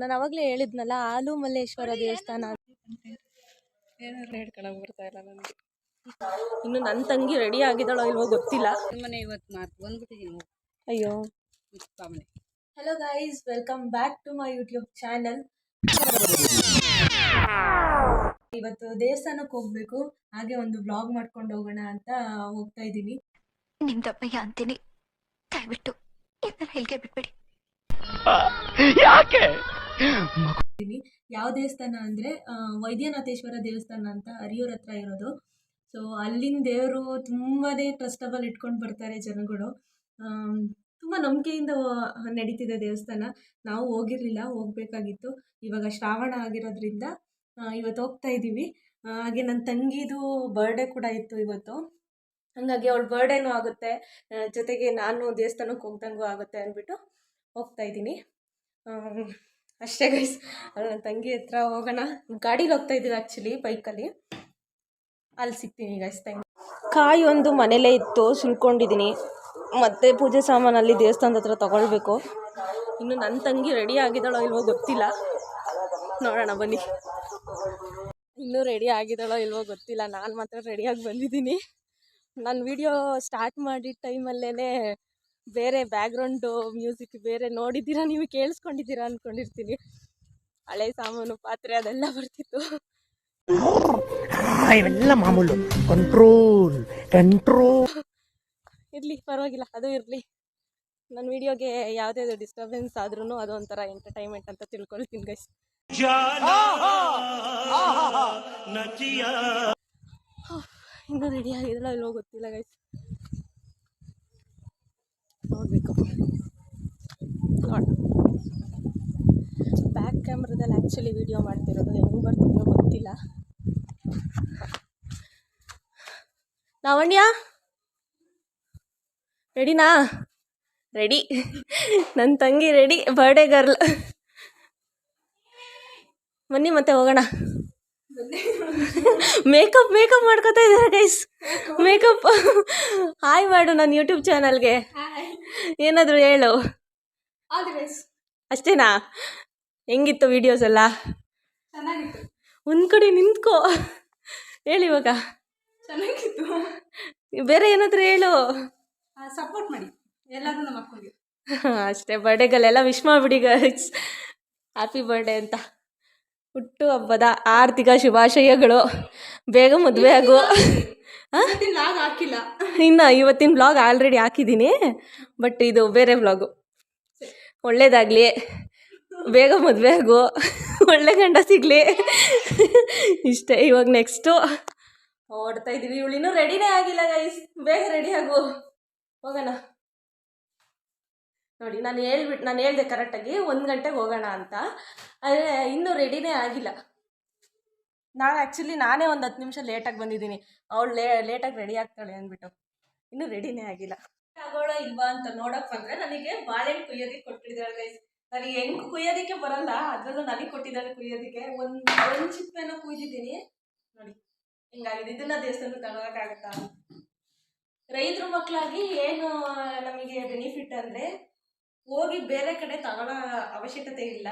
ನಾನು ಅವಾಗ್ಲೇ ಹೇಳಿದ್ನಲ್ಲ ಆಲು ಮಲ್ಲೇಶ್ವರ ದೇವಸ್ಥಾನ ಏನಾದ್ರು ಹೇಳ್ಕೊಳಕ್ ಬರ್ತಾ ಇಲ್ಲ ನನಗೆ. ಇನ್ನು ನನ್ನ ತಂಗಿ ರೆಡಿ ಆಗಿದ್ದಾಳೋ ಇಲ್ವೋ ಗೊತ್ತಿಲ್ಲ. ಮನೆ ಇವತ್ತು ಮಾತು ಬಂದ್ಬಿಟ್ಟಿದ್ದೀನಿ ಅಯ್ಯೋ. ಮನೆ hello guys welcome back to my YouTube channel ಇವತ್ತು ದೇವಸ್ಥಾನಕ್ಕೆ ಹೋಗ್ಬೇಕು ಹಾಗೆ ಒಂದು ಬ್ಲಾಗ್ ಮಾಡ್ಕೊಂಡು ಹೋಗೋಣ ಅಂತ ಹೋಗ್ತಾ ಇದ್ದೀನಿ. ನಿಮ್ದಪ್ಪಯ್ಯ ಅಂತೀನಿ. ದಯವಿಟ್ಟು ಇದನ್ನ ಹೆಲ್ಗೆ ಬಿಟ್ಬಿಡಿ. ಯಾವ ದೇವಸ್ಥಾನ ಅಂದರೆ ವೈದ್ಯನಾಥೇಶ್ವರ ದೇವಸ್ಥಾನ ಅಂತ ಹರಿಯೂರ್ ಹತ್ರ ಇರೋದು. ಸೊ ಅಲ್ಲಿನ ದೇವರು ತುಂಬಾ ಟ್ರಸ್ಟಬಲ್ ಇಟ್ಕೊಂಡು ಬರ್ತಾರೆ ಜನಗಳು. ತುಂಬ ನಂಬಿಕೆಯಿಂದ ನಡೀತಿದೆ ದೇವಸ್ಥಾನ. ನಾವು ಹೋಗಿರಲಿಲ್ಲ, ಹೋಗಬೇಕಾಗಿತ್ತು. ಇವಾಗ ಶ್ರಾವಣ ಆಗಿರೋದ್ರಿಂದ ಇವತ್ತು ಹೋಗ್ತಾ ಇದ್ದೀವಿ ಹಾಗೆ ನನ್ನ ತಂಗಿದು ಬರ್ಡೇ ಕೂಡ ಇತ್ತು ಇವತ್ತು. ಹಾಗಾಗಿ ಅವಳ ಬರ್ಡೇನೂ ಆಗುತ್ತೆ. ಜೊತೆಗೆ ನಾನು ದೇವಸ್ಥಾನಕ್ಕೆ ಹೋಗ್ದಂಗೂ ಆಗುತ್ತೆ ಅಂದ್ಬಿಟ್ಟು ಹೋಗ್ತಾ ಇದ್ದೀನಿ ಅಷ್ಟೇ ಗೈಸ್ ಅಲ್ಲಿ ನನ್ನ ತಂಗಿ ಹತ್ರ ಹೋಗೋಣ. ಗಾಡೀಲಿ ಹೋಗ್ತಾ ಇದ್ದೀವಿ ಆ್ಯಕ್ಚುಲಿ ಬೈಕಲ್ಲಿ ಅಲ್ಲಿ. ಸಿಗ್ತೀನಿ ಗೈಸ್ ತಂಗಿ ಕಾಯಿ ಒಂದು ಮನೇಲೇ ಇತ್ತು ಸುಲ್ಕೊಂಡಿದ್ದೀನಿ ಮತ್ತೆ ಪೂಜೆ ಸಾಮಾನಲ್ಲಿ ದೇವಸ್ಥಾನದ ಹತ್ರ ತೊಗೊಳ್ಬೇಕು. ಇನ್ನು ನನ್ನ ತಂಗಿ ರೆಡಿ ಆಗಿದ್ದಾಳೋ ಇಲ್ವೋ ಗೊತ್ತಿಲ್ಲ. ನೋಡೋಣ, ಬನ್ನಿ. ಇನ್ನೂ ರೆಡಿ ಆಗಿದ್ದಾಳೋ ಇಲ್ವೋ ಗೊತ್ತಿಲ್ಲ. ನಾನು ಮಾತ್ರ ರೆಡಿಯಾಗಿ ಬಂದಿದ್ದೀನಿ. ನಾನು ವಿಡಿಯೋ ಸ್ಟಾರ್ಟ್ ಮಾಡಿದ ಟೈಮಲ್ಲೇ ಬೇರೆ ಬ್ಯಾಕ್ಗ್ರೌಂಡು ಮ್ಯೂಸಿಕ್ ಬೇರೆ ನೋಡಿದ್ದೀರಾ? ನೀವು ಕೇಳಿಸ್ಕೊಂಡಿದ್ದೀರಾ ಅಂದ್ಕೊಂಡಿರ್ತೀನಿ ಹಳೆ ಸಾಮಾನು ಪಾತ್ರೆ ಅದೆಲ್ಲ ಬರ್ತಿತ್ತು. ಇವೆಲ್ಲ ಮಾಮೂಲು. ಕಂಟ್ರೋಲ್ ಕಂಟ್ರೋಲ್ ಇರಲಿ ಪರವಾಗಿಲ್ಲ ಅದು ಇರಲಿ. ನನ್ನ ವಿಡಿಯೋಗೆ ಯಾವುದೇ ಡಿಸ್ಟರ್ಬೆನ್ಸ್ ಆದ್ರೂ ಅದು ಒಂಥರ ಎಂಟರ್ಟೈನ್ಮೆಂಟ್ ಅಂತ ತಿಳ್ಕೊಳ್ತೀನಿ ಗೈಸ್ ಇನ್ನೂ ರೆಡಿ ಆಗಿದೆಲ್ಲ ಇಲ್ಲೋ ಗೊತ್ತಿಲ್ಲ ಗೈಸ್ ನೋಡಬೇಕು. ನೋಡ. ಬ್ಯಾಕ್ ಕ್ಯಾಮ್ರದಲ್ಲಿ ಆ್ಯಕ್ಚುಲಿ ವೀಡಿಯೋ ಮಾಡ್ತಿರೋದು. ಹೆಂಗೆ ಬರ್ತಿದೆಯೋ ಗೊತ್ತಿಲ್ಲ. ಲಾವಣ್ಯ ರೆಡಿನಾ ರೆಡಿ ನನ್ನ ತಂಗಿ ರೆಡಿ ಬರ್ಡೇ ಗರ್ಲ್ ಬನ್ನಿ ಮತ್ತೆ ಹೋಗೋಣ. ಮೇಕಪ್ ಮೇಕಪ್ ಮಾಡ್ಕೋತಾ ಇದ್ದಾರೆ ಗೈಸ್ ಮೇಕಪ್ ಹಾಯ್ ಮಾಡು ನನ್ನ ಯೂಟ್ಯೂಬ್ ಚಾನಲ್ಗೆ ಏನಾದರೂ ಹೇಳು. ಅಷ್ಟೇನಾ? ಹೆಂಗಿತ್ತು ವಿಡಿಯೋಸ್ ಎಲ್ಲ? ಚೆನ್ನಾಗಿತ್ತು. ಒಂದು ಕಡೆ ನಿಂತ್ಕೋ. ಹೇಳಿ ಇವಾಗ. ಚೆನ್ನಾಗಿತ್ತು. ಬೇರೆ ಏನಾದರೂ ಹೇಳು. ಸಪೋರ್ಟ್ ಮಾಡಿ. ಎಲ್ಲರೂ ನಮ್ಮ ಅಷ್ಟೇ ಬರ್ಡೇಗಳೆಲ್ಲ ವಿಶ್ ಮಾಡಿಬಿಡಿ ಗೈಸ್ ಹ್ಯಾಪಿ ಬರ್ಡೇ ಅಂತ. ಹುಟ್ಟು ಹಬ್ಬದ ಆರ್ಥಿಕ ಶುಭಾಶಯಗಳು. ಬೇಗ ಮದುವೆ ಆಗು. ಲಾಗ್ ಹಾಕಿಲ್ಲ. ಇನ್ನು ಇವತ್ತಿನ ಬ್ಲಾಗ್ ಆಲ್ರೆಡಿ ಹಾಕಿದ್ದೀನಿ. ಬಟ್ ಇದು ಬೇರೆ ಬ್ಲಾಗು ಒಳ್ಳೇದಾಗಲಿ. ಬೇಗ ಮದುವೆ ಆಗು. ಒಳ್ಳೆ ಗಂಡ ಸಿಗಲಿ. ಇಷ್ಟೇ ಇವಾಗ ನೆಕ್ಸ್ಟು ಓಡ್ತಾ ಇದ್ದೀವಿ ಇವಳು ಇನ್ನೂ ರೆಡಿನೇ ಆಗಿಲ್ಲ ಗೈಸ್ ಬೇಗ ರೆಡಿ ಆಗು. ಹೋಗೋಣ. ನೋಡಿ, ನಾನು ಹೇಳ್ಬಿಟ್ಟು ನಾನು ಹೇಳ್ದೆ ಕರೆಕ್ಟಾಗಿ ಒಂದು ಗಂಟೆಗೆ ಹೋಗೋಣ ಅಂತ. ಆದರೆ ಇನ್ನೂ ರೆಡಿನೇ ಆಗಿಲ್ಲ. ನಾನು ಆ್ಯಕ್ಚುಲಿ ನಾನೇ ಒಂದು ಹತ್ತು ನಿಮಿಷ ಲೇಟಾಗಿ ಬಂದಿದ್ದೀನಿ. ಅವಳು ಲೇ ಲೇಟಾಗಿ ರೆಡಿ ಆಗ್ತಾಳೆ ಅಂದ್ಬಿಟ್ಟು. ಇನ್ನೂ ರೆಡಿನೇ ಆಗಿಲ್ಲ. ಆಗೋಳ ಇಲ್ವಾ ಅಂತ ನೋಡಕ್ ಬಂದ್ರೆ ನನಗೆ ಬಾಳೆಹಣ್ಣು ಕುಯ್ಯೋದಕ್ಕೆ ಕೊಟ್ಟಿದ್ದಾಳೆ ಗೈಸ್ ನನಗೆ ಹೆಂಗ್ ಕುಯ್ಯೋದಕ್ಕೆ ಬರಲ್ಲ, ಅದರಲ್ಲೂ ನನಗೆ ಕೊಟ್ಟಿದ್ದಾಳೆ ಕುಯ್ಯೋದಕ್ಕೆ. ಒಂದು ಒಂದು ಚಿಪ್ಪೆನ ಕುಯ್ದಿದ್ದೀನಿ. ನೋಡಿ, ಹಿಂಗಾಗಿದೆ. ಇದನ್ನ ದೇವಸ್ಥಾನ ತಗೊಳಕ್ಕಾಗತ್ತಾ ರೈತರ ಮಕ್ಕಳಾಗಿ ಏನು ನಮಗೆ ಬೆನಿಫಿಟ್ ಅಂದರೆ ಹೋಗಿ ಬೇರೆ ಕಡೆ ತಗೊಳ್ಳೋ ಅವಶ್ಯಕತೆ ಇಲ್ಲ.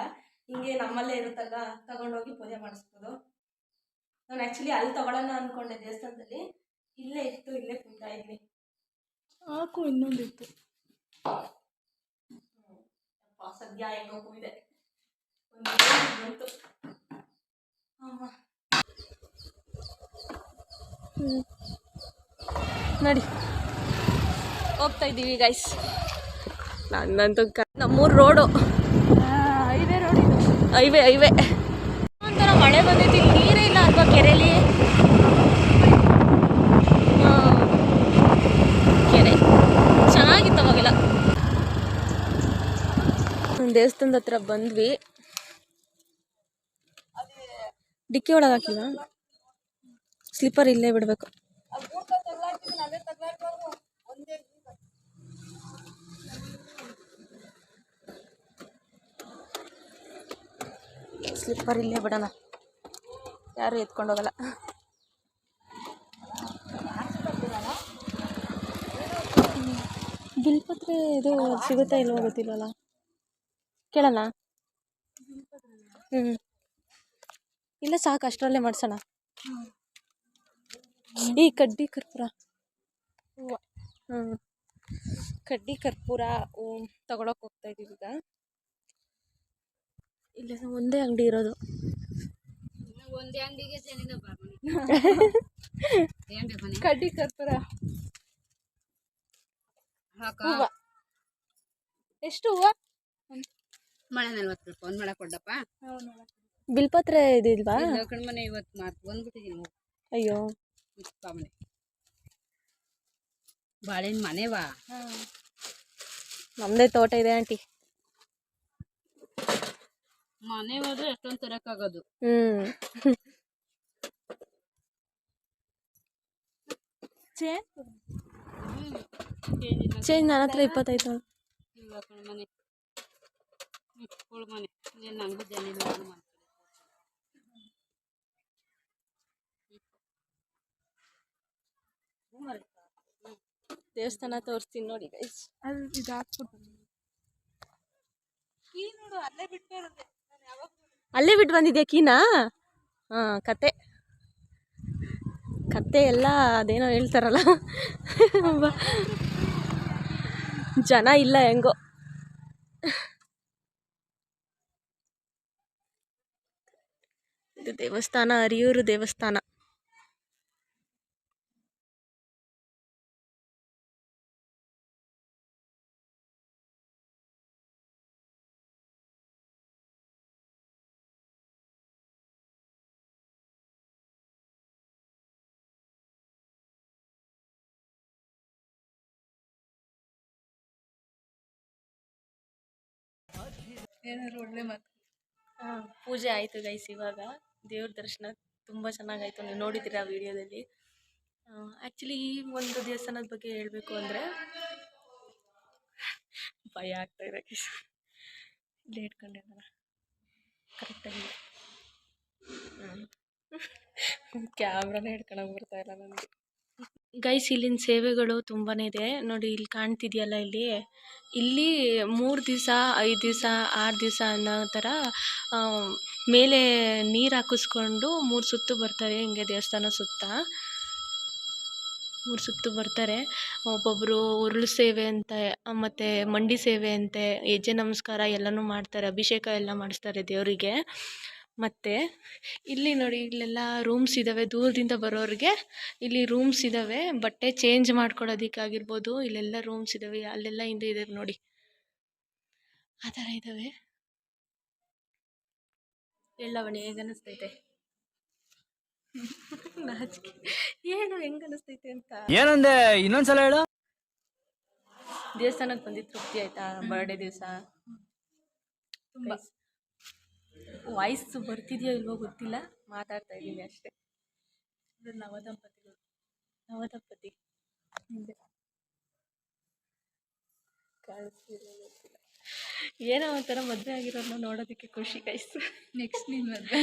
ಹಿಂಗೆ ನಮ್ಮಲ್ಲೇ ಇರುತ್ತಲ್ಲ ತಗೊಂಡೋಗಿ ಪೂಜೆ ಮಾಡಿಸ್ಬೋದು. ನಾನು ಆ್ಯಕ್ಚುಲಿ ಅಲ್ಲಿ ತಗೊಳ್ಳೋಣ ಅಂದ್ಕೊಂಡೆ ದೇವಸ್ಥಾನದಲ್ಲಿ. ಇಲ್ಲೇ ಇತ್ತು ಇಲ್ಲೇ ಕುಂತಾ ಇದ್ವಿ. ಹಾಕು ಇನ್ನೊಂದು ಇತ್ತು ಸದ್ಯ ಹೆಂಗೋ ಏಳು ಬಂತು. ನೋಡಿ. ಹೋಗ್ತಾ ಇದ್ದೀವಿ ಗೈಸ್ ಕ ನಮ್ಮೂರು ರೋಡು. ಐವೇ ರೋಡ್ ಇದು. Highway highway. ಒಂಥರ ಮಳೆ ಬಂದೈತಿ ನೀರೇ ಇಲ್ಲ ಅಥವಾ ಕೆರೆಯಲ್ಲಿ. ಕೆರೆ. ಚೆನ್ನಾಗಿತ್ತು ಅವಾಗೆಲ್ಲ. ದೇವಸ್ಥಾನದ ಹತ್ರ ಬಂದ್ವಿ. ಡಿಕ್ಕಿ ಒಳಗೆ ಹಾಕಿಲ್ಲ. ಸ್ಲಿಪ್ಪರ್ ಇಲ್ಲೇ ಬಿಡಬೇಕು. ಸ್ಲಿಪ್ಪರ್ ಇಲ್ಲೇ ಬಿಡೋಣ. ಯಾರು ಎತ್ಕೊಂಡು ಹೋಗಲ್ಲ. ಬಿಲ್ಪತ್ರೆ ಇದು ಸಿಗುತ್ತಾ ಇಲ್ವೋ ಗೊತ್ತಿಲ್ವಲ್ಲ ಕೇಳೋಣ? ಹ್ಞೂ ಇಲ್ಲ ಸಾಕು, ಅಷ್ಟರಲ್ಲೇ ಮಾಡ್ಸೋಣ. ಈ ಕಡ್ಡಿ ಕರ್ಪೂರ. ಹೂವು ಹ್ಞೂ ಕಡ್ಡಿ ಕರ್ಪೂರ ತಗೊಳಕ್ಕೆ ಹೋಗ್ತಾ ಇದೀವಿ ಈಗ. ಇಲ್ಲ ಒಂದೇ ಅಂಗಡಿ ಇರೋದು. ಒಂದೇ ಅಂಗಡಿಗೆ ಕಡ್ಡಿ ಕರ್ಪೂರ. ಹೂವು. ಎಷ್ಟು ಹೂವ? ಮಳೆ ನಲ್ವತ್ತು ರೂಪಾಯಿ ಒಂದು ಮಳೆ ಕೊಡಪ್ಪ ಬಿಲ್ಪತ್ರೆ ಇದಿಲ್ವಾ? ಕಣ್ಮನೆ ಮನೆ ಇವತ್ತು ಮಾರ್ಕ್ ಬಂದ್ಬಿಟ್ಟಿದ್ದೀನಿ ಅಯ್ಯೋ. ಬಾಳಿನ ಮನೆ. ಬಾಳೆಹಣ್ಣು ಮನೆವಾ? ನಮ್ಮದೇ ತೋಟ ಇದೆ ಆಂಟಿ. ಮನೆ ಹೋದ್ರೆ ಎಷ್ಟೊಂದ್ ತರಕ್ಕಾಗೋದು. ಹ್ಮ್. ಚೇಂಜ್ ನನ್ನ ಹತ್ರ ಇಪ್ಪತ್ತೈದು ಮನೆ? ಮನೆ. ನನಗೂ ಮಾಡ್ತಾರೆ? ದೇವಸ್ಥಾನ ತೋರಿಸ್ತೀನಿ ನೋಡಿ ಗೈಸ್ ಅಲ್ಲೇ ಬಿಟ್ಟು ಬಂದಿದ್ಯಾ ಕೀನಾ? ಹಾಂ, ಕತೆ. ಕತೆ ಎಲ್ಲ ಅದೇನೋ ಹೇಳ್ತಾರಲ್ಲ. ಜನ ಇಲ್ಲ ಹೆಂಗೋ. ಇದು ದೇವಸ್ಥಾನ ಹರಿಯೂರು ದೇವಸ್ಥಾನ. ಏನಾದ್ರು ಒಳ್ಳೆ ಮಾತು. ಪೂಜೆ ಆಯಿತು ಗೈಸ್ ಇವಾಗ. ದೇವ್ರ ದರ್ಶನ ತುಂಬ ಚೆನ್ನಾಗಾಯಿತು. ನೀವು ನೋಡಿದ್ದೀರಾ ವಿಡಿಯೋದಲ್ಲಿ? ಆ್ಯಕ್ಚುಲಿ ಈ ಒಂದು ದೇವಸ್ಥಾನದ ಬಗ್ಗೆ ಹೇಳಬೇಕು ಅಂದರೆ ಭಯ ಆಗ್ತಾ ಇದೆ ಗೈಸ್ ಇಲ್ಲೇ ಇಟ್ಕೊಂಡೆ ನಾನು ಕರೆಕ್ಟಾಗಿ ಕ್ಯಾಮ್ರಾನೇ ಹಿಡ್ಕೊಳಕ್ಕೆ ಬರ್ತಾ ಇಲ್ಲ ನನಗೆ. ಗೈಸ್, ಇಲ್ಲಿನ ಸೇವೆಗಳು ತುಂಬಾ ಇದೆ. ನೋಡಿ, ಇಲ್ಲಿ ಕಾಣ್ತಿದೆಯಲ್ಲ ಇಲ್ಲಿ. ಇಲ್ಲಿ ಮೂರು ದಿವಸ, ಐದು ದಿವಸ, ಆರು ದಿವಸ ಅನ್ನೋ ಥರ ಮೇಲೆ ನೀರು ಹಾಕಿಸ್ಕೊಂಡು ಮೂರು ಸುತ್ತು ಬರ್ತಾರೆ ಹಿಂಗೆ ದೇವಸ್ಥಾನ ಸುತ್ತ. ಮೂರು ಸುತ್ತು ಬರ್ತಾರೆ. ಒಬ್ಬೊಬ್ಬರು ಉರುಳು ಸೇವೆ ಅಂತೆ ಮತ್ತು ಮಂಡಿ ಸೇವೆ ಅಂತೆ ಹೆಜ್ಜೆ ನಮಸ್ಕಾರ ಎಲ್ಲನೂ ಮಾಡ್ತಾರೆ, ಅಭಿಷೇಕ ಎಲ್ಲ ಮಾಡಿಸ್ತಾರೆ ದೇವರಿಗೆ. ಮತ್ತು ಇಲ್ಲಿ ನೋಡಿ ಇಲ್ಲೆಲ್ಲ ರೂಮ್ಸ್ ಇದ್ದಾವೆ ದೂರದಿಂದ ಬರೋರಿಗೆ ಇಲ್ಲಿ ರೂಮ್ಸ್ ಇದ್ದಾವೆ ಬಟ್ಟೆ ಚೇಂಜ್ ಮಾಡ್ಕೊಳ್ಳೋದಕ್ಕಾಗಿರ್ಬೋದು ಇಲ್ಲೆಲ್ಲ ರೂಮ್ಸ್ ಇದ್ದಾವೆ ಅಲ್ಲೆಲ್ಲ ಹಿಂದೆ ಇದೆ ನೋಡಿ. ಆ ಥರ ಇದ್ದಾವೆ ಹೇಳವಣಿ ಹೇಗೆ ಅನಿಸ್ತೈತೆ? ನಾಚಿಕೆ. ಏನು ಹೆಂಗೆ ಅನಿಸ್ತೈತೆ ಅಂತ? ಏನಂದೆ? ಇನ್ನೊಂದ್ಸಲ ಹೇಳು. ದೇವಸ್ಥಾನಕ್ಕೆ ಬಂದಿದ್ದು ತೃಪ್ತಿ ಆಯ್ತಾ? ಬರ್ಡೇ ದಿವಸ? ತುಂಬ. ವಾಯ್ಸ್ ಬರ್ತಿದೆಯೋ ಇಲ್ವೋ ಗೊತ್ತಿಲ್ಲ ಮಾತಾಡ್ತಾ ಇದ್ದೀನಿ ಅಷ್ಟೇ. ನವದಂಪತಿಗಳು ನವದಂಪತಿ. ಹಿಂದೆ. ಗೊತ್ತಿಲ್ಲ. ಏನೋ ಒಂಥರ ಮದುವೆ ಆಗಿರೋದನ್ನ ನೋಡೋದಕ್ಕೆ ಖುಷಿ ಗೈಸ್ ನೆಕ್ಸ್ಟ್ ನೀನು ಮದುವೆ.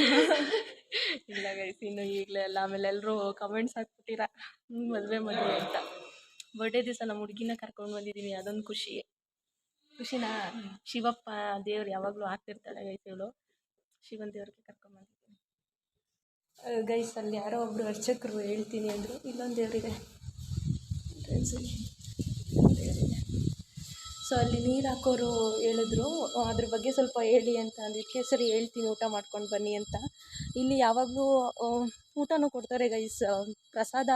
ಇಲ್ಲ ಗೈಸ್ ಇನ್ನು ಈಗಲೇ ಎಲ್ಲ ಆಮೇಲೆ ಎಲ್ಲರೂ ಕಮೆಂಟ್ಸ್ ಹಾಕ್ಬಿಟ್ಟಿರ. ಮದುವೆ ಮದುವೆ ಅಂತ. ಬರ್ಡೇ ದಿವಸ ನಮ್ಮ ಹುಡುಗಿನ ಕರ್ಕೊಂಡು ಬಂದಿದ್ದೀನಿ ಅದೊಂದು ಖುಷಿ. ಖುಷಿನಾ? ಶಿವಪ್ಪ ದೇವ್ರು ಯಾವಾಗಲೂ ಆಗ್ತಿರ್ತಾಳೆ ಗೈಸ್ ಇವಳು. ಶಿವನ ದೇವ್ರಿಗೆ ಕರ್ಕೊಂಡು ಬಂದಿದ್ದೀನಿ. ಗೈಸ್ ಅಲ್ಲಿ ಯಾರೋ ಒಬ್ಬರು ಅರ್ಚಕರು ಹೇಳ್ತೀನಿ ಅಂದರು. ಇಲ್ಲೊಂದು ದೇವರಿದೆ. ಸೊ ಅಲ್ಲಿ ನೀರು ಹಾಕೋರು ಹೇಳಿದ್ರು. ಅದ್ರ ಬಗ್ಗೆ ಸ್ವಲ್ಪ ಹೇಳಿ ಅಂತ ಅಂದಿದ್ದಕ್ಕೆ ಸರಿ, ಹೇಳ್ತೀನಿ. ಊಟ ಮಾಡ್ಕೊಂಡು ಬನ್ನಿ ಅಂತ. ಇಲ್ಲಿ ಯಾವಾಗಲೂ ಊಟನೂ ಕೊಡ್ತಾರೆ ಗೈಸ್ ಪ್ರಸಾದ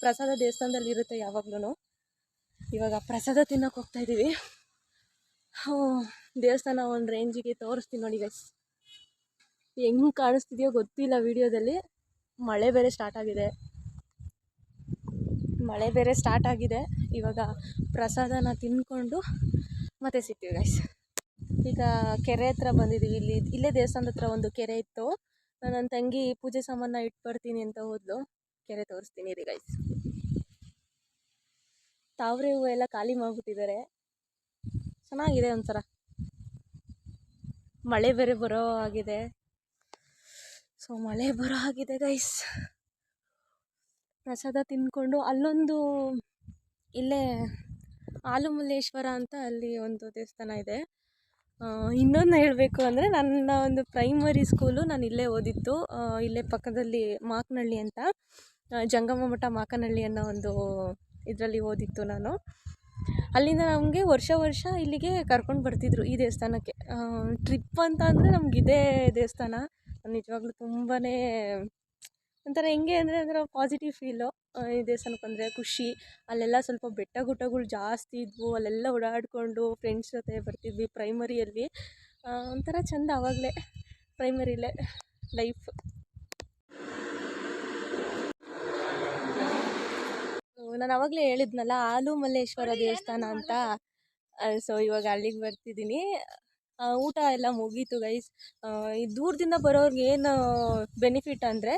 ಪ್ರಸಾದ ದೇವಸ್ಥಾನದಲ್ಲಿ ಇರುತ್ತೆ ಯಾವಾಗ್ಲೂ ಇವಾಗ ಪ್ರಸಾದ ತಿನ್ನೋಕೆ ಹೋಗ್ತಾ ಇದ್ದೀವಿ ದೇವಸ್ಥಾನ ಒಂದು ರೇಂಜಿಗೆ ತೋರಿಸ್ತೀನಿ ನೋಡಿ ಗೈಸ್ ಹೆಂಗೆ ಕಾಣಿಸ್ತಿದೆಯೋ ಗೊತ್ತಿಲ್ಲ ವಿಡಿಯೋದಲ್ಲಿ. ಮಳೆ ಬೇರೆ ಸ್ಟಾರ್ಟ್ ಆಗಿದೆ. ಮಳೆ ಬೇರೆ ಸ್ಟಾರ್ಟ್ ಆಗಿದೆ. ಇವಾಗ ಪ್ರಸಾದನ ತಿಂದ್ಕೊಂಡು ಮತ್ತೆ ಸಿಗ್ತೀವಿ ಗೈಸ್ ಈಗ ಕೆರೆ ಹತ್ರ ಬಂದಿದ್ದೀವಿ ಇಲ್ಲಿ, ಇಲ್ಲೇ ದೇವಸ್ಥಾನದ ಹತ್ರ ಒಂದು ಕೆರೆ ಇತ್ತು. ನನ್ನ ತಂಗಿ ಪೂಜೆ ಸಾಮಾನ ಇಟ್ಟು ಬರ್ತೀನಿ ಅಂತ ಹೋದ್ಲು. ಕೆರೆ ತೋರಿಸ್ತೀನಿ ರೀ ಗೈಸ್ ತಾವ್ರೆ ಹೂವು ಎಲ್ಲ ಖಾಲಿ ಮಾಡ್ಬಿಟ್ಟಿದ್ದಾರೆ. ಚೆನ್ನಾಗಿದೆ ಒಂಥರ. ಮಳೆ ಬೇರೆ ಬರೋ ಆಗಿದೆ ಸೊ, ಮಳೆ ಬರೋ ಆಗಿದೆ ಗೈಸ್ ಪ್ರಸಾದ ತಿಂದ್ಕೊಂಡು ಅಲ್ಲೊಂದು ಇಲ್ಲೇ ಆಲುಮಲ್ಲೇಶ್ವರ ಅಂತ ಅಲ್ಲಿ ಒಂದು ದೇವಸ್ಥಾನ ಇದೆ. ಇನ್ನೊಂದು ಹೇಳಬೇಕು ಅಂದರೆ ನನ್ನ ಒಂದು ಪ್ರೈಮರಿ ಸ್ಕೂಲು ನಾನು ಇಲ್ಲೇ ಓದಿತ್ತು ಇಲ್ಲೇ ಪಕ್ಕದಲ್ಲಿ ಮಾಕನಹಳ್ಳಿ ಅಂತ. ಜಂಗಮ ಮಠ ಮಾಕನಹಳ್ಳಿ ಅನ್ನೋ ಒಂದು ಇದರಲ್ಲಿ ಓದಿತ್ತು ನಾನು. ಅಲ್ಲಿಂದ ನಮಗೆ ವರ್ಷ ವರ್ಷ ಇಲ್ಲಿಗೆ ಕರ್ಕೊಂಡು ಬರ್ತಿದ್ರು ಈ ದೇವಸ್ಥಾನಕ್ಕೆ. ಟ್ರಿಪ್ ಅಂತ ಅಂದರೆ ನಮ್ಗೆ ಇದೇ ದೇವಸ್ಥಾನ. ನಿಜವಾಗ್ಲೂ ತುಂಬಾ ಒಂಥರ ಹೆಂಗೆ ಅಂದರೆ ಒಂಥರ ಪಾಸಿಟಿವ್ ಫೀಲು ಈ ದೇವಸ್ಥಾನಕ್ಕೆ ಬಂದರೆ ಖುಷಿ. ಅಲ್ಲೆಲ್ಲ ಸ್ವಲ್ಪ ಬೆಟ್ಟ ಗುಡ್ಡಗಳು ಜಾಸ್ತಿ ಇದ್ವು. ಅಲ್ಲೆಲ್ಲ ಓಡಾಡಿಕೊಂಡು ಫ್ರೆಂಡ್ಸ್ ಜೊತೆ ಬರ್ತಿದ್ವಿ ಪ್ರೈಮರಿಯಲ್ಲಿ ಒಂಥರ ಚೆಂದ ಆವಾಗಲೇ ಪ್ರೈಮರಿಲೇ ಲೈಫ್ ನಾನು ಆವಾಗಲೇ ಹೇಳಿದ್ನಲ್ಲ, ಆಲು ಮಲ್ಲೇಶ್ವರ ದೇವಸ್ಥಾನ ಅಂತ. ಸೊ ಇವಾಗ ಅಲ್ಲಿಗೆ ಬರ್ತಿದ್ದೀನಿ ಊಟ ಎಲ್ಲ ಮುಗೀತು ಗೈಸ್ ಈ ದೂರದಿಂದ ಬರೋರ್ಗೆ ಏನು ಬೆನಿಫಿಟ್ ಅಂದರೆ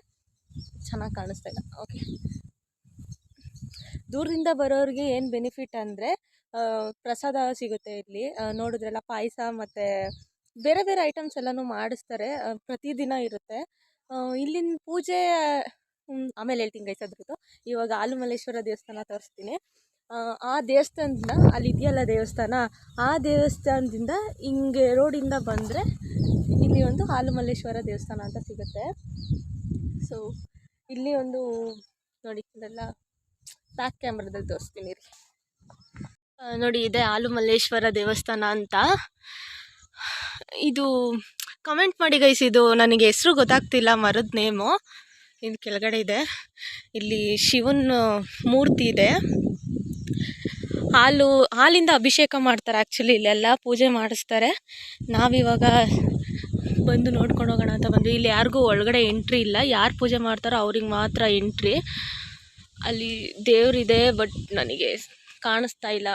ಚೆನ್ನಾಗಿ ಕಾಣಿಸ್ತಾ ಇಲ್ಲ. ಓಕೆ ದೂರದಿಂದ ಬರೋರಿಗೆ ಏನು ಬೆನಿಫಿಟ್ ಅಂದರೆ ಪ್ರಸಾದ ಸಿಗುತ್ತೆ ಇಲ್ಲಿ. ನೋಡಿದ್ರೆಲ್ಲ ಪಾಯಸ ಮತ್ತು ಬೇರೆ ಬೇರೆ ಐಟಮ್ಸ್ ಎಲ್ಲನೂ ಮಾಡಿಸ್ತಾರೆ. ಪ್ರತಿದಿನ ಇರುತ್ತೆ. ಇಲ್ಲಿನ ಪೂಜೆ ಆಮೇಲೆ ಹೇಳ್ತೀನಿ ಗೈಸ್ ಅದ್ರದ್ದು. ಇವಾಗ ಆಲುಮಲ್ಲೇಶ್ವರ ದೇವಸ್ಥಾನ ತೋರಿಸ್ತೀನಿ. ಆ, ದೇವಸ್ಥಾನದಿಂದ ಅಲ್ಲಿ ಇದೆಯಲ್ಲ ದೇವಸ್ಥಾನ ಆ ದೇವಸ್ಥಾನದಿಂದ ಹಿಂಗೆ ರೋಡಿಂದ ಬಂದರೆ ಇಲ್ಲಿ ಒಂದು ಆಲುಮಲ್ಲೇಶ್ವರ ದೇವಸ್ಥಾನ ಅಂತ ಸಿಗುತ್ತೆ. ಸೊ ಇಲ್ಲಿ ಒಂದು ನೋಡಿ ಇಲ್ಲೆಲ್ಲ ಬ್ಯಾಕ್ ಕ್ಯಾಮ್ರಾದಲ್ಲಿ ತೋರಿಸ್ತೀನಿ ರೀ ನೋಡಿ ಇದೆ ಆಲುಮಲ್ಲೇಶ್ವರ ದೇವಸ್ಥಾನ ಅಂತ. ಇದು ಕಮೆಂಟ್ ಮಾಡಿ ಗೈಸ್ ಇದು ನನಗೆ ಹೆಸರು ಗೊತ್ತಾಗ್ತಿಲ್ಲ ಮರದ ನೇಮು ಇದು ಕೆಳಗಡೆ ಇದೆ. ಇಲ್ಲಿ ಶಿವನ ಮೂರ್ತಿ ಇದೆ. ಹಾಲು, ಹಾಲಿಂದ ಅಭಿಷೇಕ ಮಾಡ್ತಾರೆ ಆ್ಯಕ್ಚುಲಿ ಇಲ್ಲೆಲ್ಲ ಪೂಜೆ ಮಾಡಿಸ್ತಾರೆ. ನಾವಿವಾಗ ಬಂದು ನೋಡ್ಕೊಂಡು ಹೋಗೋಣ ಅಂತ ಬಂದ್ವಿ. ಇಲ್ಲಿ ಯಾರಿಗೂ ಒಳಗಡೆ ಎಂಟ್ರಿ ಇಲ್ಲ. ಯಾರು ಪೂಜೆ ಮಾಡ್ತಾರೋ ಅವ್ರಿಗೆ ಮಾತ್ರ ಎಂಟ್ರಿ ಅಲ್ಲಿ ದೇವರಿದೆ ಬಟ್ ನನಗೆ ಕಾಣಿಸ್ತಾ ಇಲ್ಲ.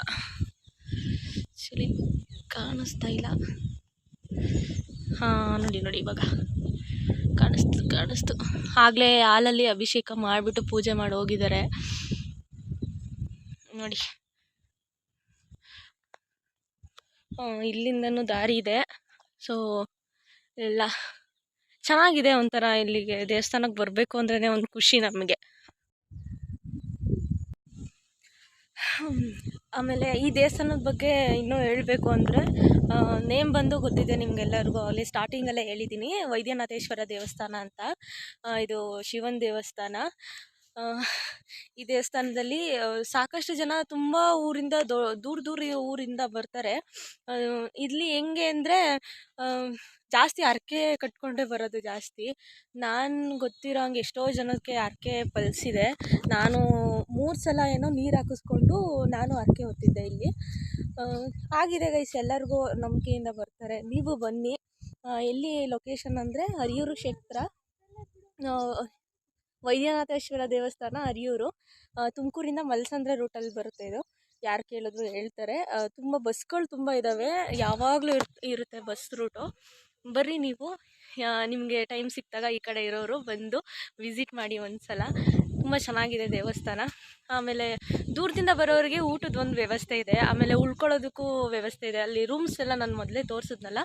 ಆ್ಯಕ್ಚುಲಿ ಕಾಣಿಸ್ತಾ ಇಲ್ಲ. ಹಾಂ, ನೋಡಿ ನೋಡಿ, ಇವಾಗ ಕಾಣಿಸ್ತು ಕಾಣಿಸ್ತು. ಆಗಲೇ ಹಾಲಲ್ಲಿ ಅಭಿಷೇಕ ಮಾಡಿಬಿಟ್ಟು ಪೂಜೆ ಮಾಡಿ ಹೋಗಿದ್ದಾರೆ. ನೋಡಿ ಹಾಂ ಇಲ್ಲಿಂದನೂ ದಾರಿ ಇದೆ. ಸೊ ಎಲ್ಲ ಚೆನ್ನಾಗಿದೆ ಒಂಥರ ಇಲ್ಲಿಗೆ. ದೇವಸ್ಥಾನಕ್ಕೆ ಬರಬೇಕು ಅಂದ್ರೇ ಒಂದು ಖುಷಿ ನಮಗೆ. ಆಮೇಲೆ ಈ ದೇವಸ್ಥಾನದ ಬಗ್ಗೆ ಇನ್ನೂ ಹೇಳಬೇಕು ಅಂದರೆ ನೇಮ್ ಬಂದು ಗೊತ್ತಿದೆ ನಿಮಗೆಲ್ಲರಿಗೂ. ಅಲ್ಲಿ ಸ್ಟಾರ್ಟಿಂಗಲ್ಲೇ ಹೇಳಿದ್ದೀನಿ ವೈದ್ಯನಾಥೇಶ್ವರ ದೇವಸ್ಥಾನ ಅಂತ. ಇದು ಶಿವನ ದೇವಸ್ಥಾನ. ಈ ದೇವಸ್ಥಾನದಲ್ಲಿ ಸಾಕಷ್ಟು ಜನ ತುಂಬ ಊರಿಂದ ದೂರ ದೂರ ಊರಿಂದ ಬರ್ತಾರೆ. ಇಲ್ಲಿ ಹೆಂಗೆ ಅಂದರೆ ಜಾಸ್ತಿ ಹರಕೆ ಕಟ್ಕೊಂಡೇ ಬರೋದು ಜಾಸ್ತಿ. ನಾನು ಗೊತ್ತಿರೋ ಹಂಗೆ ಎಷ್ಟೋ ಜನಕ್ಕೆ ಹರಕೆ ಪಲ್ಸಿದೆ ನಾನು ಮೂರು ಸಲ ಏನೋ ನೀರು ಹಾಕಿಸ್ಕೊಂಡು ನಾನು ಹರಕೆ ಹೊತ್ತಿದ್ದೆ ಇಲ್ಲಿ. ಆಗಿದೆ ಗೈಸ್ ಎಲ್ಲರಿಗೂ ನಂಬಿಕೆಯಿಂದ ಬರ್ತಾರೆ. ನೀವು ಬನ್ನಿ. ಎಲ್ಲಿ ಲೊಕೇಶನ್ ಅಂದರೆ, ಹರಿಯೂರು ಕ್ಷೇತ್ರ. ವೈದ್ಯನಾಥೇಶ್ವರ ದೇವಸ್ಥಾನ ಅರಿಯೂರು. ತುಮಕೂರಿಂದ ಮಲ್ಸಂದ್ರ ರೂಟಲ್ಲಿ ಬರುತ್ತೆ ಇದು. ಯಾರು ಕೇಳಿದ್ರು ಹೇಳ್ತಾರೆ. ತುಂಬ ಬಸ್ಗಳು ತುಂಬ ಇದ್ದಾವೆ ಯಾವಾಗಲೂ ಇರ್, ಇರುತ್ತೆ ಬಸ್ ರೂಟು ಬರ್ರಿ ನೀವು. ನಿಮಗೆ ಟೈಮ್ ಸಿಕ್ಕಿದಾಗ ಈ ಕಡೆ ಇರೋರು ಬಂದು ವಿಸಿಟ್ ಮಾಡಿ ಒಂದು ಸಲ ತುಂಬ ಚೆನ್ನಾಗಿದೆ ದೇವಸ್ಥಾನ. ಆಮೇಲೆ ದೂರದಿಂದ ಬರೋರಿಗೆ ಊಟದ ಒಂದು ವ್ಯವಸ್ಥೆ ಇದೆ. ಆಮೇಲೆ ಉಳ್ಕೊಳ್ಳೋದಕ್ಕೂ ವ್ಯವಸ್ಥೆ ಇದೆ. ಅಲ್ಲಿ ರೂಮ್ಸ್ ಎಲ್ಲ ನಾನು ಮೊದಲೇ ತೋರಿಸಿದ್ನಲ್ಲ.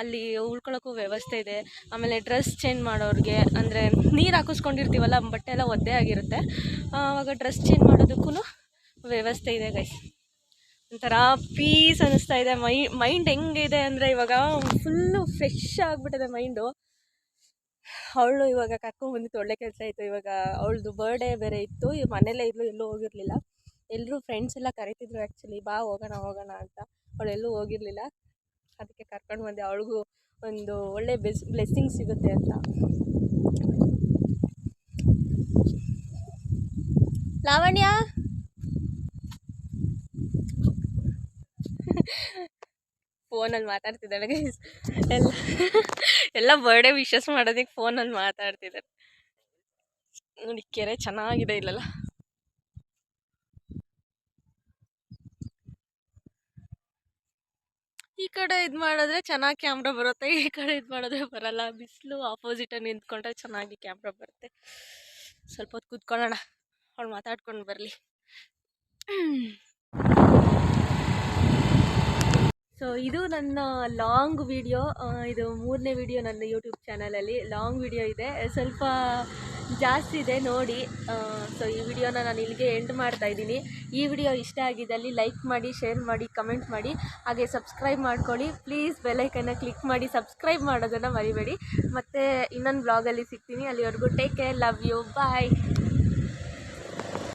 ಅಲ್ಲಿ ಉಳ್ಕೊಳ್ಳೋಕ್ಕೂ ವ್ಯವಸ್ಥೆ ಇದೆ. ಆಮೇಲೆ ಡ್ರೆಸ್ ಚೇಂಜ್ ಮಾಡೋರಿಗೆ, ಅಂದರೆ ನೀರು ಹಾಕಿಸ್ಕೊಂಡಿರ್ತೀವಲ್ಲ, ಬಟ್ಟೆ ಎಲ್ಲ ಒದ್ದೆ ಆಗಿರುತ್ತೆ. ಆವಾಗ ಡ್ರೆಸ್ ಚೇಂಜ್ ಮಾಡೋದಕ್ಕೂ ವ್ಯವಸ್ಥೆ ಇದೆ ಗೈಸ್ ಒಂಥರ ಪೀಸ್ ಅನ್ನಿಸ್ತಾ ಇದೆ. ಮೈ ಮೈಂಡ್ ಹೆಂಗಿದೆ ಅಂದರೆ ಇವಾಗ ಫುಲ್ಲು ಫ್ರೆಶ್ ಆಗಿಬಿಟ್ಟಿದೆ ಮೈಂಡು ಅವಳು ಇವಾಗ ಕರ್ಕೊಂಡ್ಬಂದಿತ್ತು ಒಳ್ಳೆ ಕೆಲಸ ಆಯಿತು. ಇವಾಗ ಅವಳದು ಬರ್ಡೇ ಬೇರೆ ಇತ್ತು. ಈ ಮನೇಲೇ ಇದ್ಲು, ಎಲ್ಲೂ ಹೋಗಿರಲಿಲ್ಲ. ಎಲ್ಲರೂ ಫ್ರೆಂಡ್ಸ್ ಎಲ್ಲ ಕರಿತಿದ್ರು ಆ್ಯಕ್ಚುಲಿ ಬಾ, ಹೋಗೋಣ ಹೋಗೋಣ ಅಂತ. ಅವಳೆಲ್ಲೂ ಹೋಗಿರಲಿಲ್ಲ. ಅದಕ್ಕೆ ಕರ್ಕೊಂಡು ಬಂದೆ. ಅವಳಿಗೂ ಒಂದು ಒಳ್ಳೆ ಬೆಸ್ ಬ್ಲೆಸ್ಸಿಂಗ್ ಸಿಗುತ್ತೆ ಅಂತ. ಲಾವಣ್ಯ? ಫೋನಲ್ಲಿ ಮಾತಾಡ್ತಿದ್ದಾಳೆ ಗೈಸ್ ಎಲ್ಲ ಎಲ್ಲ ಬರ್ಡೇ ವಿಶಸ್ ಮಾಡೋದಕ್ಕೆ ಫೋನಲ್ಲಿ ಮಾತಾಡ್ತಿದ್ದಾರೆ. ನೋಡಿ, ಕೆರೆ ಚೆನ್ನಾಗಿದೆ ಇಲ್ಲೆಲ್ಲ. ಈ ಕಡೆ ಇದು ಮಾಡಿದ್ರೆ ಚೆನ್ನಾಗಿ ಕ್ಯಾಮ್ರಾ ಬರುತ್ತೆ, ಈ ಕಡೆ ಇದು ಮಾಡಿದ್ರೆ ಬರಲ್ಲ. ಬಿಸಿಲು ಆಪೋಸಿಟಲ್ಲಿ ನಿಂತ್ಕೊಂಡ್ರೆ ಚೆನ್ನಾಗಿ ಕ್ಯಾಮ್ರಾ ಬರುತ್ತೆ. ಸ್ವಲ್ಪ ಹೊತ್ತು ಕೂತ್ಕೊಳ್ಳೋಣ, ಅವ್ಳು ಮಾತಾಡ್ಕೊಂಡು ಬರಲಿ. ಸೊ ಇದು ನನ್ನ ಲಾಂಗ್ ವಿಡಿಯೋ ಇದು ಮೂರನೇ ವಿಡಿಯೋ ನನ್ನ ಯೂಟ್ಯೂಬ್ ಚಾನಲಲ್ಲಿ ಲಾಂಗ್ ವಿಡಿಯೋ ಇದೆ. ಸ್ವಲ್ಪ ಜಾಸ್ತಿ ಇದೆ ನೋಡಿ. ಸೊ ಈ ವಿಡಿಯೋನ ನಾನು ಇಲ್ಲಿಗೆ ಎಂಡ್ ಮಾಡ್ತಾ ಇದ್ದೀನಿ. ಈ ವಿಡಿಯೋ ಇಷ್ಟ ಆಗಿದ್ದಲ್ಲಿ ಲೈಕ್ ಮಾಡಿ ಶೇರ್ ಮಾಡಿ ಕಮೆಂಟ್ ಮಾಡಿ. ಹಾಗೆ ಸಬ್ಸ್ಕ್ರೈಬ್ ಮಾಡ್ಕೊಳ್ಳಿ. ಪ್ಲೀಸ್ ಬೆಲೈಕನ್ನು ಕ್ಲಿಕ್ ಮಾಡಿ ಸಬ್ಸ್ಕ್ರೈಬ್ ಮಾಡೋದನ್ನು ಮರಿಬೇಡಿ. ಮತ್ತು ಇನ್ನೊಂದು ಬ್ಲಾಗಲ್ಲಿ ಸಿಗ್ತೀನಿ. ಅಲ್ಲಿವರೆಗೂ take care love you bye